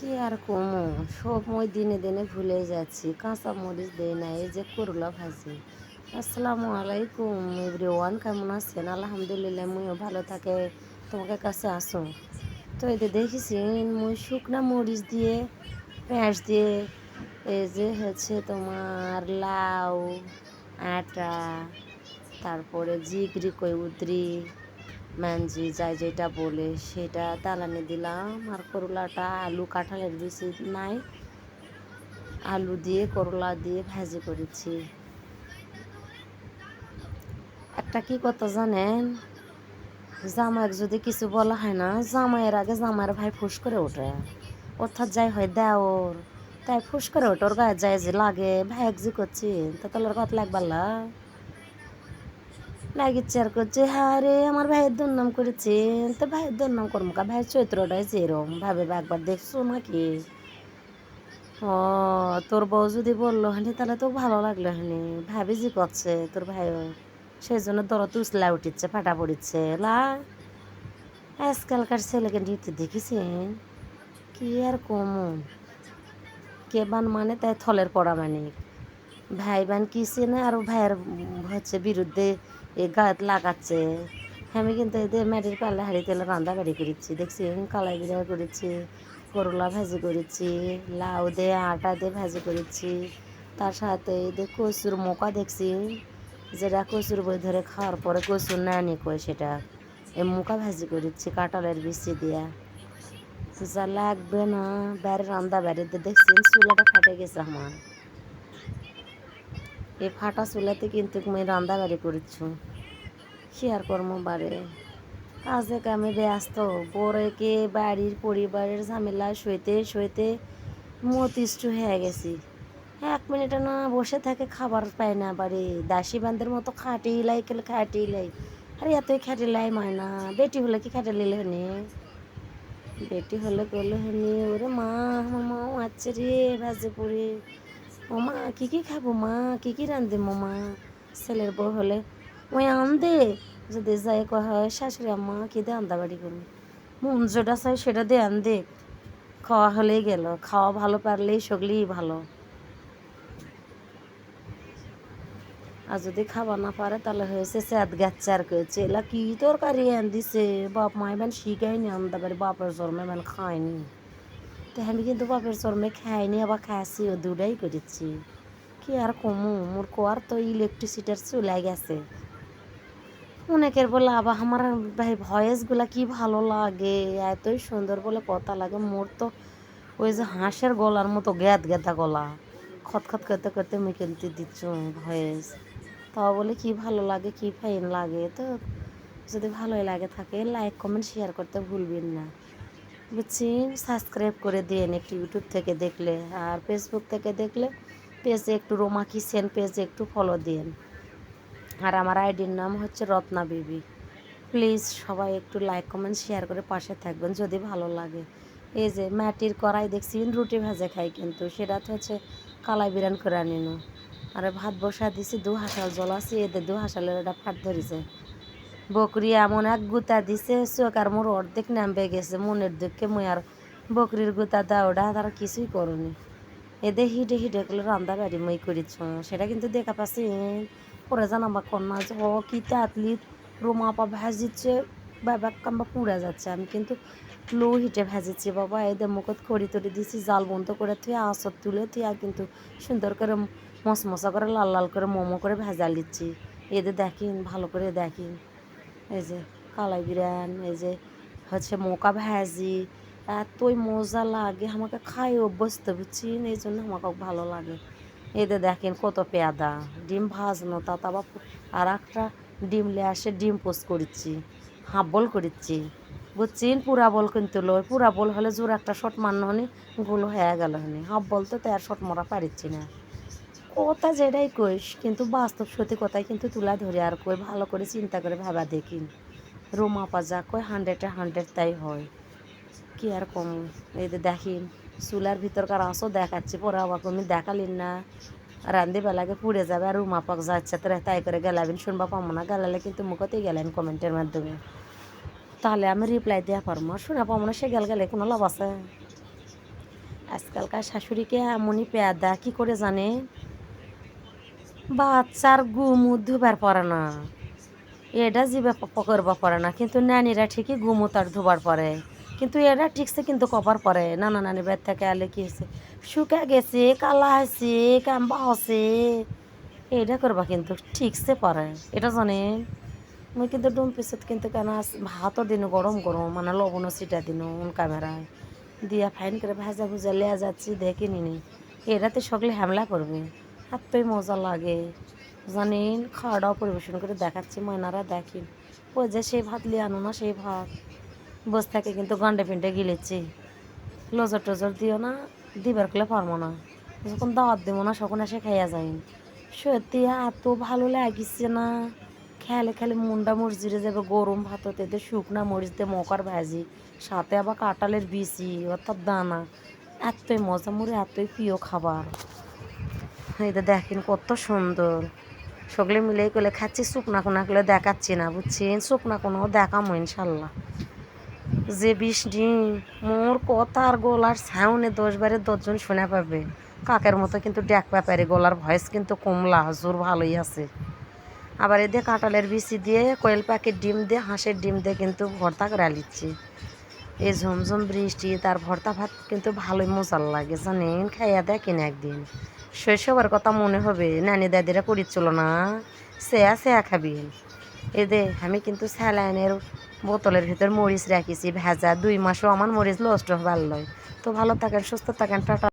কি আর কমো? সময় দিনে দিনে ভুলে যাচ্ছি। কাঁচা মরিচ দেয় না, এই যে করলা ভাজি। আসসালামু আলাইকুম এভরি ওয়ান কেমন আছেন? আলহামদুলিল্লাহ, মুইও ভালো থাকে। তোমাকে কাছে আসো। তো যে দেখেছি মুই শুকনা মরিচ দিয়ে, পেঁয়াজ দিয়ে, এই যে হচ্ছে তোমার লাউ, আটা, তারপরে জিগরি, কই উদ্রি ম্যানজি, যাই যেটা বলে সেটা দালানি দিলাম। আর করলাটা আলু কাঁঠালের বেশি নাই। আলু দিয়ে, করলা দিয়ে ভাজি করেছি। একটা কি কথা জানেন? জামাইয়ের যদি কিছু বলা হয় না, জামাইয়ের আগে জামাইয়ের ভাই ফুস করে ওঠে। অর্থাৎ যাই হয় দেওর, তাই ফুস করে ওঠে। ওর গায়ে যায় যে লাগে, ভাই এক জি করছি, তা তাহলে কথা লাগবার লা লাগিচ্ছে আর করছে হ্যাঁ রে আমার ভাইয়ের দুর্নাম করেছে, তো ভাইয়ের দুর্নাম করব কা? ভাইয়ের চরিত্রটাই যেরম ভাবে একবার দেখছ নাকি? ও, তোর বউ যদি বলল, হানি, তাহলে তো ভালো লাগল, হানি। ভাবি জি করছে, তোর ভাইও। সেই জন্য দরদ উসলা উঠিচ্ছে, ফাটা পড়িচ্ছে। লা, আজকালকার ছেলেকে নিতে দেখেছেন কি আর কমু? কে বান মানে তাই থলের পড়া মানে ভাই বান কিসে না আর ভাইয়ের হচ্ছে বিরুদ্ধে এ গাত লাগাচ্ছে। আমি কিন্তু এদের মাটির পাল্লা হাড়ি তেলে রান্না বাড়ি করেছি। দেখছি কালাই বিড়া করেছি, করলা ভাজি করেছি, লাউ দিয়ে আটা দিয়ে ভাজি করেছি। তার সাথে এদের কচুর মোকা দেখছি, যেটা কচুর বই ধরে খাওয়ার পরে কচুর নানি কয় সেটা। এই মোকা ভাজি করেছি কাঁঠালের বিচি দিয়া। যা লাগবে না বাইরে রান্না বাড়িতে দেখছি চুলাটা ফাটে গেছে আমার। এই ফাটা চুলাতে কিন্তু আমি রান্না বাড়ি করেছি। আর কর্ম বাড়ে কাজে কামে ব্যস্ত পরেকে বাড়ির পরিবারের ঝামেলা সইতে সইতে মতিষ্ঠ হয়ে গেছি। এক মিনিটে না বসে থাকে খাবার পায় না বাড়ি। দাসী বান্ধের মতো খাটি লাই খেলে খাটি লাই। আরে এতই খাটি লাই মায় না, বেটি হলে কি খাটে লিলে হনি? বেটি হলে করলে হনি? ওরে মা আমার মা আছে রে ভাজে পড়ে ও মা, কী কী খাব মা? কী কী রান্ধে মা? ছেলের বউ হলে। ওই আন্দে যদি যাই কয় হয়, শাশুড়ি আম্মা, কি দে আন্দা বাড়ি করব মন যেটা চাই সেটা দে আন্দে খাওয়া হলেই গেল। খাওয়া ভালো পারলেই সগলেই ভালো। আর যদি খাওয়া না পারে, তাহলে হয়েছে স্যাদ গাচ্ছে আর কেছে এলা কি তরকারি আন দিছে? বাপ মা এবার শিখায়নি আন্দা বাড়ি, বাপের জন্মে এবার খায়নি। তো আমি কিন্তু বাপের জন্মে খাইনি, আবার খাইছি, ও দুটাই করেছি। কি আর কমু? মোর কোয়ার তো ইলেকট্রিসিটার চলে গেছে। অনেকের বলে আবার আমার ভাই ভয়েসগুলা কি ভালো লাগে? এতই সুন্দর বলে কথা লাগে। মোর তো ওই যে হাঁসের গলার মতো গ্যাদ গেদা গলা। খতখত করতে করতে আমি কিনতে দিচ্ছ ভয়েস। তাও বলে, কি ভালো লাগে, কি ফাইন লাগে? তো যদি ভালোই লাগে থাকে লাইক কমেন্ট শেয়ার করতে ভুলবেন না। বুঝছি? সাবস্ক্রাইব করে দিন একটু ইউটিউব থেকে দেখলে আর ফেসবুক থেকে দেখলে পেজে একটু রোমা কিচেন পেজে একটু ফলো দিন। আর আমার আইডির নাম হচ্ছে রত্না বিবি। প্লিজ সবাই একটু লাইক কমেন্ট শেয়ার করে পাশে থাকবেন যদি ভালো লাগে। এই যে মাটির কড়াই দেখছি, রুটি ভাজে খাই কিন্তু, সেটা তো হচ্ছে কালাই বিরান করে আনিনো আর ভাত বসা দিছি, দু হাসাল জল আছে এদের দু হাসালের এটা ফাট ধরেছে। বকরি এমন এক গুতা দিছে, চোখ আর মোর অর্ধেক নামবে গেছে। মনের দুঃখে মুই আর বকরির গুতা দা ওটা তারা কিছুই করনি। এদের হিটে হিডে গুলো রান্না বাড়ি মই করিছ। সেটা কিন্তু দেখা পাচ্ছি। পরে জান আমার কন্যা যে, ও কি তাতলি রোমা পা ভাজিচ্ছে বাবা কাম্বা পুড়ে যাচ্ছে। আমি কিন্তু লো হিটে ভাজিছি, বাবা। এদের মুখত খড়ি তড়ি দিছি, জাল বন্ধ করে থুয়ে আসর তুলে থুয়ে কিন্তু সুন্দর করে মশমশা করে, লাল লাল করে মোমো করে ভেজা নিচ্ছি এদের দেখিন, ভালো করে দেখিন। এই যে কালাই বিরান এই যে হচ্ছে মোকা ভাজি। এতই মজা লাগে, আমাকে খাই অভ্যস্ত, বুঝছেন? এই জন্য আমাকে ভালো লাগে। এদের দেখেন কত পেয়াদা, ডিম ভাজনো তা আবার আর একটা ডিম লে আসে ডিম পোস্ট করেছি হাফ বল করেছি বুঝছেন? পুরা বল কিন্তু লয় পুরা বল হলে জোর একটা শট মারনো হনি গোল হয়ে গেল হনি হাফ বল তো তার শট মরা পারিচ্ছি না। কথা যেটাই কইস, কিন্তু বাস্তব সত্যি কথাই কিন্তু তুলা ধরে আর কই, ভালো করে চিন্তা করে ভাবা দেখিন রোমা পাজা কই হান্ড্রেডে হান্ড্রেড তাই হয়। কি আর কম? এই দেখিন, চুলার ভিতরকার আসো দেখাচ্ছি, পরে আবার তুমি দেখালিন না। রান্ধি বেলাকে পুড়ে যাবে আর রুমা পাক যাচ্ছে তাই করে গেলাবেন। শুনবা পাবো না, গেলালে কিন্তু মুখতেই গেলেন কমেন্টের মাধ্যমে। তাহলে আমি রিপ্লাই দেওয়া পারব শোনা পাবো না, সে গেল গেলে কোনো লাভ আছে? আজকালকার শাশুড়িকে এমনই পেয়াদা, কি করে জানে? বাচ্চার গুমু ধুবার পরে না। এটা জিবে করবা পরে না, কিন্তু নানিরা ঠিকই গুমু তার ধোবার পরে। কিন্তু এটা ঠিকছে কিন্তু কপার পরে। নানা নানি বেদ থেকে আলে কি হয়েছে? শুকা গেছে, কালা হয়েছে, কাম্বা হসে এটা করবা কিন্তু ঠিকছে পরে। এটা জানে? মুই কিন্তু ডুম পিছত কিন্তু কেন ভাতও দিন, গরম গরম। মানে লবণও ছিটা দিন ক্যামেরায় দিয়া ফাইন করে ভাজা ভুজা লেয়া যাচ্ছি, দেখে নিনি। এটাতে সকলে হামলা করবে। এতই মজা লাগে। জানেন খাওয়া দাওয়া পরিবেশন করে দেখাচ্ছি, ময়নারা দেখেন। ওই যে সেই ভাত লিয়ে আনো না, সেই ভাত। বসে থাকে কিন্তু গন্ডে পিন্ডে গিলেছি। লজর টজর দিও না, দিবার করলে পারব না। যখন দাওয়াত দেবো না তখন এসে খাইয়া যাই সত্যি এত ভালো লাগিছে না। খেলে খেলে মুন্ডা মরিচিরে যাবে গরম ভাততে দিয়ে শুকনা মরিচ দিয়ে মকার ভাজি, সাথে আবার কাঁঠালের বিচি, অর্থাৎ দানা। এতই মজা মুড়ে এতই প্রিয় খাবার। এটা দেখেন কত সুন্দর। সকলে মিলে করলে খাচ্ছি শুকনা কোনা করলে দেখাচ্ছি না, বুঝছেন? শুকনা কোনো দেখামো ইনশাল্লাহ। যে বৃষ্টি মোর কথার গলার সাউনে দশ বারে দশজন শোনা পাবে। কাকের মতো কিন্তু ডেক ব্যাপারে গলার ভয়েস কিন্তু কমলা জোর ভালোই আছে। আবার এদের কাঁঠালের বিচি দিয়ে, কোয়েল পাখির ডিম দিয়ে, হাঁসের ডিম দিয়ে কিন্তু ভর্তা করে লিচ্ছি। এই ঝমঝম বৃষ্টি, তার ভর্তা ভাত কিন্তু ভালোই মজার লাগে, জানেন? খাইয়া দেখেন একদিন। শৈশবের কথা মনে হবে। নানি দাদিরা করিচ্ছিল না সেয়া সেয়া খাবি। এ দে, আমি কিন্তু স্যালাইনের বোতলের ভিতর মরিচ রাখিছি, ভেজা, দুই মাসও আমার মরিচ লস্ট হবার লয়। তো ভালো থাকেন, সুস্থ থাকেন, টাটা।